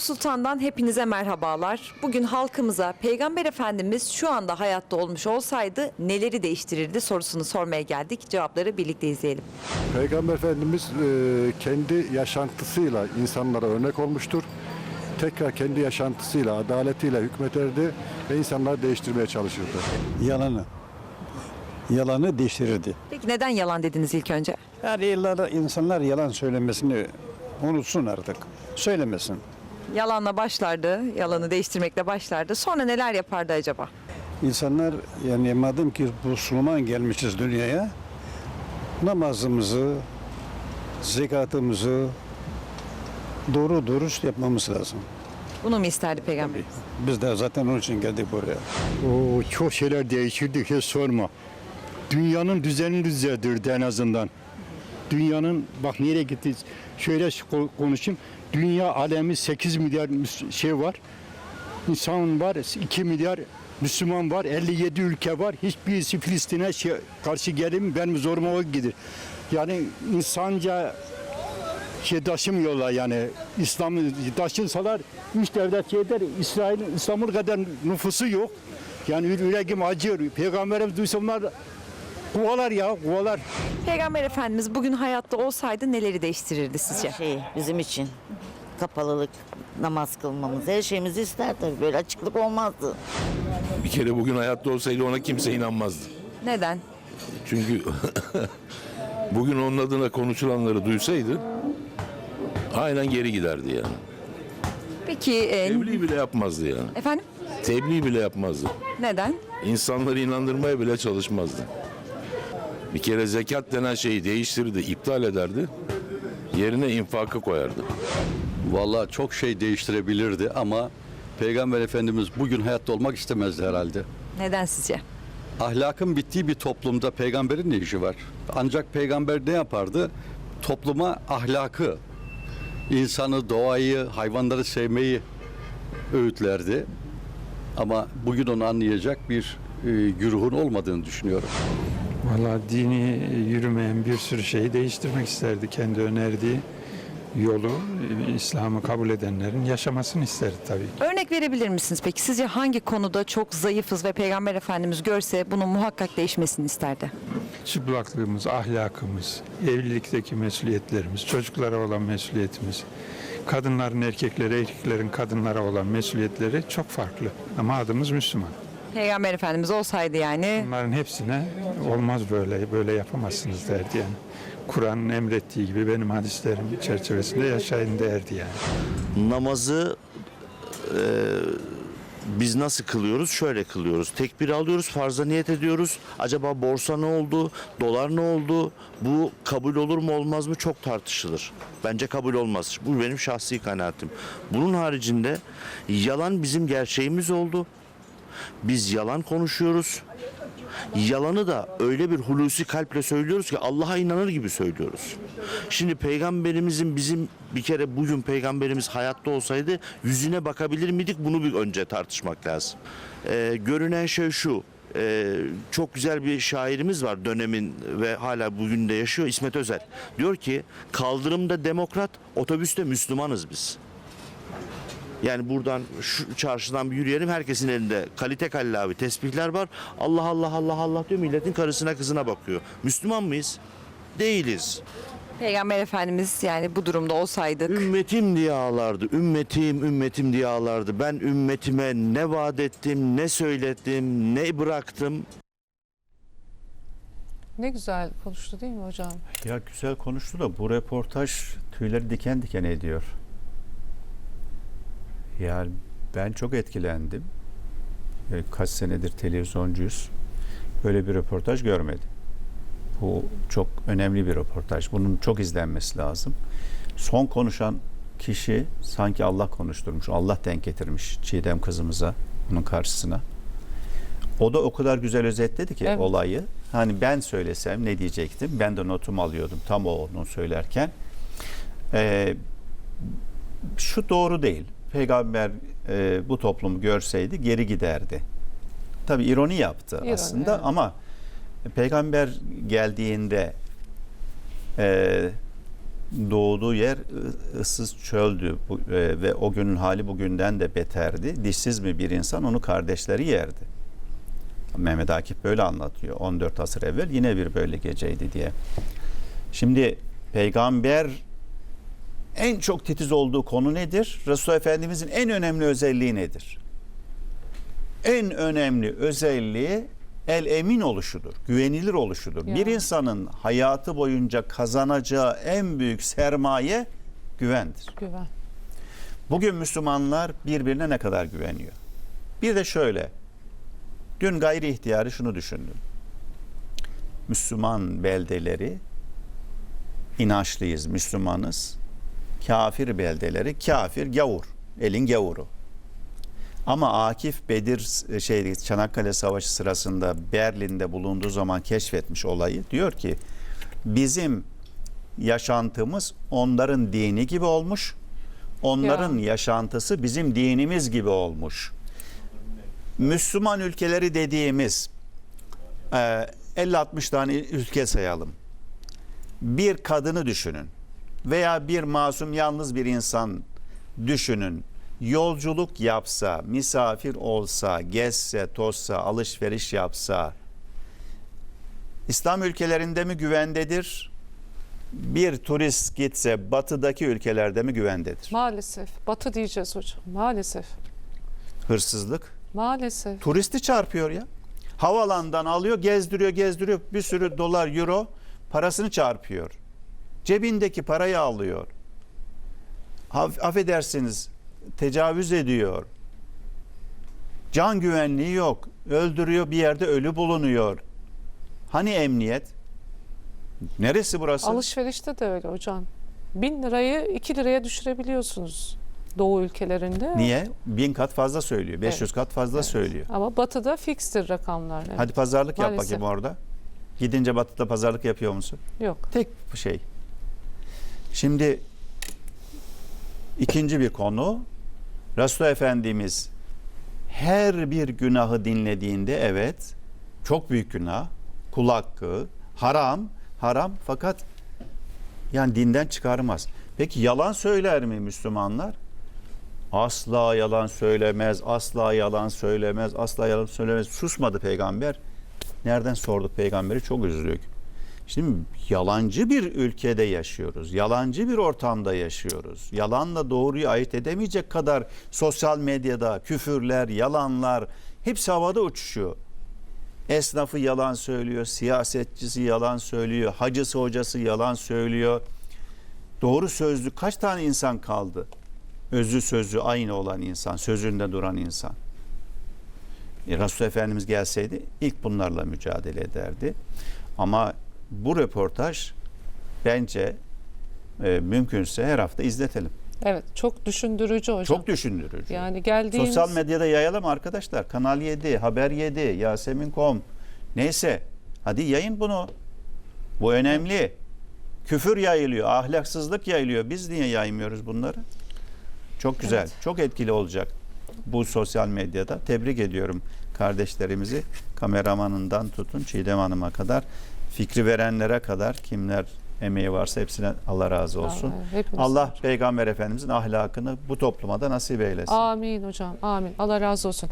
Eyüp Sultan'dan hepinize merhabalar. Bugün halkımıza Peygamber Efendimiz şu anda hayatta olmuş olsaydı neleri değiştirirdi sorusunu sormaya geldik. Cevapları birlikte izleyelim. Peygamber Efendimiz e, kendi yaşantısıyla insanlara örnek olmuştur. Tekrar kendi yaşantısıyla, adaletiyle hükmederdi ve insanları değiştirmeye çalışırdı. yalanı. Yalanı değiştirirdi. Peki neden yalan dediniz ilk önce? Yani yıllarda insanlar yalan söylemesini unutsun artık. Söylemesin. Yalanla başlardı, yalanı değiştirmekle başlardı. Sonra neler yapardı acaba? İnsanlar yani madem ki bu Müslüman gelmişiz dünyaya namazımızı, zekatımızı doğru dürüst yapmamız lazım. Bunu mu isterdi Peygamber? Biz de zaten onun için geldik buraya. O çok şeyler değişirdi hiç sorma. Dünyanın düzenini düzeltirdi en azından. Dünyanın bak nereye gitti şöyle ko- konuşayım. Dünya alemi 8 milyar şey var. İnsan var 2 milyar Müslüman var 57 ülke var. Hiçbirisi Filistin'e şey, karşı gelir mi? Benim zoruma o gider. Yani insanca şey taşımıyorlar yani İslam'ı taşınsalar üç devlet şeyler İsrail'in İstanbul kadar nüfusu yok. Yani yüreğim acıyor. Peygamberimiz duysa bunlar kovalar ya kovalar. Peygamber Efendimiz bugün hayatta olsaydı neleri değiştirirdi sizce? şey bizim için kapalılık, namaz kılmamız, her şeyimizi ister tabii. Böyle açıklık olmazdı. Bir kere bugün hayatta olsaydı ona kimse inanmazdı. Neden? Çünkü bugün onun adına konuşulanları duysaydı aynen geri giderdi yani. Peki e, Tebliğ bile yapmazdı yani. efendim Tebliğ bile yapmazdı. neden? İnsanları inandırmaya bile çalışmazdı. Bir kere zekat denen şeyi değiştirirdi, iptal ederdi. Yerine infakı koyardı. Vallahi çok şey değiştirebilirdi ama Peygamber Efendimiz bugün hayatta olmak istemezdi herhalde. Neden sizce? Ahlakın bittiği bir toplumda peygamberin ne işi var? Ancak peygamber ne yapardı? Topluma ahlakı, insanı, doğayı, hayvanları sevmeyi öğütlerdi. Ama bugün onu anlayacak bir e, güruhun olmadığını düşünüyorum. Valla dini yürümeyen bir sürü şeyi değiştirmek isterdi. Kendi önerdiği yolu e, İslam'ı kabul edenlerin yaşamasını isterdi tabii ki. Örnek verebilir misiniz peki? Sizce hangi konuda çok zayıfız ve Peygamber Efendimiz görse bunun muhakkak değişmesini isterdi? Çıplaklığımız, ahlakımız, evlilikteki mesuliyetlerimiz, çocuklara olan mesuliyetimiz, kadınların erkeklere, erkeklerin kadınlara olan mesuliyetleri çok farklı. Ama adımız Müslüman. Peygamber Efendimiz olsaydı yani Bunların hepsine olmaz böyle, böyle yapamazsınız derdi yani. Kur'an'ın emrettiği gibi benim hadislerim çerçevesinde yaşayın derdi yani. namazı e, biz nasıl kılıyoruz? Şöyle kılıyoruz. Tekbir alıyoruz, farza niyet ediyoruz. Acaba borsa ne oldu? Dolar ne oldu? Bu kabul olur mu olmaz mı? Çok tartışılır. Bence kabul olmaz. Bu benim şahsi kanaatim. Bunun haricinde yalan bizim gerçeğimiz oldu. Biz yalan konuşuyoruz. Yalanı da öyle bir hulusi kalple söylüyoruz ki Allah'a inanır gibi söylüyoruz. Şimdi peygamberimizin bizim bir kere bugün peygamberimiz hayatta olsaydı yüzüne bakabilir miydik bunu bir önce tartışmak lazım. Ee, görünen şey şu. ee, çok güzel bir şairimiz var dönemin ve hala bugün de yaşıyor İsmet Özel. Diyor ki kaldırımda demokrat, otobüste Müslümanız biz. Yani buradan şu çarşıdan bir yürüyelim herkesin elinde kalite kallavi tesbihler var. Allah Allah Allah Allah diyor milletin karısına kızına bakıyor. Müslüman mıyız? Değiliz. Peygamber Efendimiz yani bu durumda olsaydık Ümmetim diye ağlardı. Ümmetim, ümmetim diye ağlardı. Ben ümmetime ne vaat ettim, ne söyledim, ne bıraktım. Ne güzel konuştu değil mi hocam? Ya güzel konuştu da bu reportaj tüyleri diken diken ediyor. Yani ben çok etkilendim. E, Kaç senedir televizyoncuyuz. Böyle bir röportaj görmedim. Bu çok önemli bir röportaj. Bunun çok izlenmesi lazım. Son konuşan kişi sanki Allah konuşturmuş. Allah denk getirmiş Çiğdem kızımıza bunun karşısına. O da o kadar güzel özetledi ki Evet. olayı. Hani ben söylesem ne diyecektim? Ben de notumu alıyordum tam o onu söylerken. Ee, şu doğru değil. Peygamber e, bu toplumu görseydi geri giderdi. Tabi ironi yaptı İroni, aslında evet. ama peygamber geldiğinde e, doğduğu yer ıssız çöldü Bu- e, ve o günün hali bugünden de beterdi. Dişsiz mi bir insan onu kardeşleri yerdi. Mehmet Akif böyle anlatıyor 14 asır evvel yine bir böyle geceydi diye. Şimdi peygamber en çok titiz olduğu konu nedir? Resulullah Efendimizin en önemli özelliği nedir? En önemli özelliği el emin oluşudur, güvenilir oluşudur. Ya. Bir insanın hayatı boyunca kazanacağı en büyük sermaye güvendir. Güven. Bugün Müslümanlar birbirine ne kadar güveniyor? Bir de şöyle. Dün gayri ihtiyarı şunu düşündüm. Müslüman beldeleri inançlıyız, Müslümanız. Kafir beldeleri kafir gavur, elin gavuru. Ama Akif Bedir şey Çanakkale Savaşı sırasında Berlin'de bulunduğu zaman keşfetmiş olayı. Diyor ki bizim yaşantımız onların dini gibi olmuş. Onların yaşantısı bizim dinimiz gibi olmuş. Müslüman ülkeleri dediğimiz e, 50-60 tane ülke sayalım. Bir kadını düşünün veya bir masum yalnız bir insan düşünün. Yolculuk yapsa, misafir olsa, gezse, tozsa, alışveriş yapsa İslam ülkelerinde mi güvendedir? Bir turist gitse batıdaki ülkelerde mi güvendedir? Maalesef. Batı diyeceğiz hocam. Maalesef. Hırsızlık Maalesef. turisti çarpıyor ya. Havalandan alıyor, gezdiriyor, gezdiriyor. Bir sürü dolar, euro parasını çarpıyor. Cebindeki parayı alıyor. Affedersiniz, tecavüz ediyor. Can güvenliği yok. Öldürüyor, bir yerde ölü bulunuyor. Hani emniyet? Neresi burası? Alışverişte de öyle hocam. Bin lirayı iki liraya düşürebiliyorsunuz Doğu ülkelerinde. Niye? Bin kat fazla söylüyor. 500 Evet. kat fazla Evet. söylüyor. Ama batıda fikstir rakamlar. Evet. Hadi pazarlık yap Maalesef. bakayım orada. Gidince batıda pazarlık yapıyor musun? Yok. Tek şey. Şimdi ikinci bir konu. Resulullah Efendimiz her bir günahı dinlediğinde evet çok büyük günah, kul hakkı, haram, haram fakat yani dinden çıkarmaz. Peki yalan söyler mi Müslümanlar? Asla yalan söylemez, asla yalan söylemez, asla yalan söylemez. Susmadı peygamber. Nereden sorduk peygamberi? Çok üzüldük. Şimdi yalancı bir ülkede yaşıyoruz. Yalancı bir ortamda yaşıyoruz. Yalanla doğruyu ayırt edemeyecek kadar sosyal medyada küfürler, yalanlar hepsi havada uçuşuyor. Esnafı yalan söylüyor, siyasetçisi yalan söylüyor, hacısı hocası yalan söylüyor. Doğru sözlü kaç tane insan kaldı? Özü sözü aynı olan insan, sözünde duran insan. E, Resul Efendimiz gelseydi ilk bunlarla mücadele ederdi. Ama bu röportaj bence e, mümkünse her hafta izletelim. Evet. Çok düşündürücü hocam. Çok düşündürücü. yani geldiğimiz Sosyal medyada yayalım arkadaşlar. Kanal 7, Haber 7, Yasemin.com neyse. Hadi yayın bunu. Bu önemli. Küfür yayılıyor, ahlaksızlık yayılıyor. Biz niye yaymıyoruz bunları? Çok güzel, Evet. çok etkili olacak bu sosyal medyada. Tebrik ediyorum kardeşlerimizi. Kameramanından tutun Çiğdem Hanım'a kadar, fikri verenlere kadar kimler emeği varsa hepsine Allah razı olsun. Allah, Allah. Peygamber Efendimizin ahlakını bu topluma da nasip eylesin. Amin hocam. Amin. Allah razı olsun.